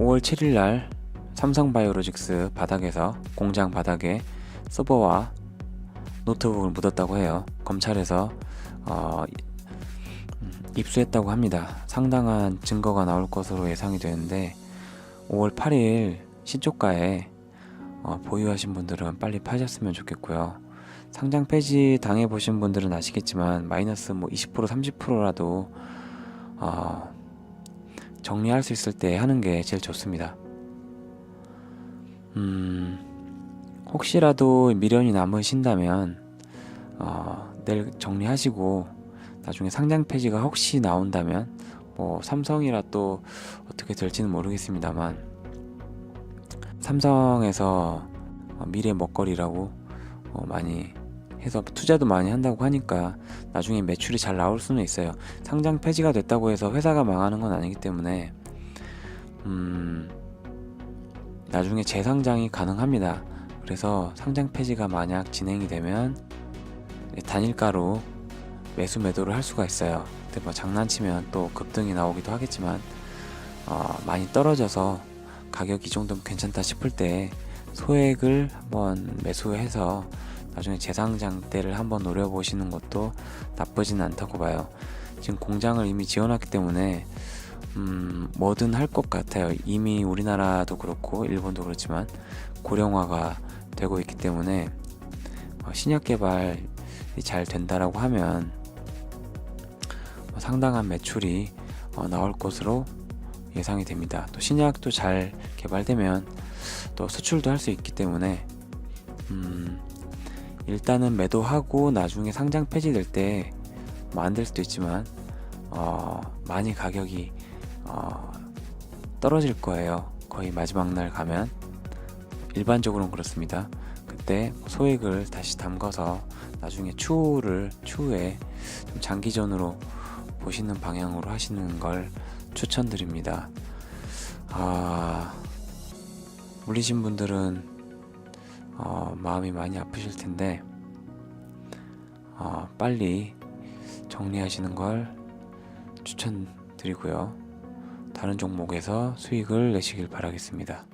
5월 7일 날 삼성바이오로직스 바닥에서 공장 바닥에 서버와 노트북을 묻었다고 해요. 검찰에서 어, 음, 입수했다고 합니다. 상당한 증거가 나올 것으로 예상이 되는데 5월 8일 시초가에 어, 보유하신 분들은 빨리 파셨으면 좋겠고요. 상장 폐지 당해 보신 분들은 아시겠지만 마이너스 뭐 20% 30%라도 어, 정리할 수 있을 때 하는 게 제일 좋습니다. 음, 혹시라도 미련이 남으신다면 어, 내일 정리하시고 나중에 상장 폐지가 혹시 나온다면 뭐 삼성이라 또 어떻게 될지는 모르겠습니다만 삼성에서 어, 미래 먹거리라고 어, 많이 해서 투자도 많이 한다고 하니까 나중에 매출이 잘 나올 수는 있어요. 상장 폐지가 됐다고 해서 회사가 망하는 건 아니기 때문에 음, 나중에 재상장이 가능합니다. 그래서 상장 폐지가 만약 진행이 되면 단일가로 매수 매도를 할 수가 있어요. 근데 뭐 장난치면 또 급등이 나오기도 하겠지만 어, 많이 떨어져서 가격이 이 정도면 괜찮다 싶을 때 소액을 한번 매수해서 나중에 재상장 때를 한번 노려보시는 것도 나쁘진 않다고 봐요. 지금 공장을 이미 지어놨기 때문에 음, 뭐든 할 것 같아요. 이미 우리나라도 그렇고 일본도 그렇지만 고령화가 되고 있기 때문에 어, 신약 개발이 잘 된다라고 하면 어, 상당한 매출이 어, 나올 것으로 예상이 됩니다. 또 신약도 잘 개발되면 또 수출도 할 수 있기 때문에 음, 일단은 매도하고 나중에 상장 폐지될 때뭐 수도 있지만 어, 많이 가격이 어, 떨어질 거예요. 거의 마지막 날 가면 일반적으로는 그렇습니다. 그때 소액을 다시 담궈서 나중에 추후를 추후에 좀 장기전으로 보시는 방향으로 하시는 걸 추천드립니다. 아, 물리신 분들은 어, 마음이 많이 아프실 텐데 어, 빨리 정리하시는 걸 추천드리고요. 다른 종목에서 수익을 내시길 바라겠습니다.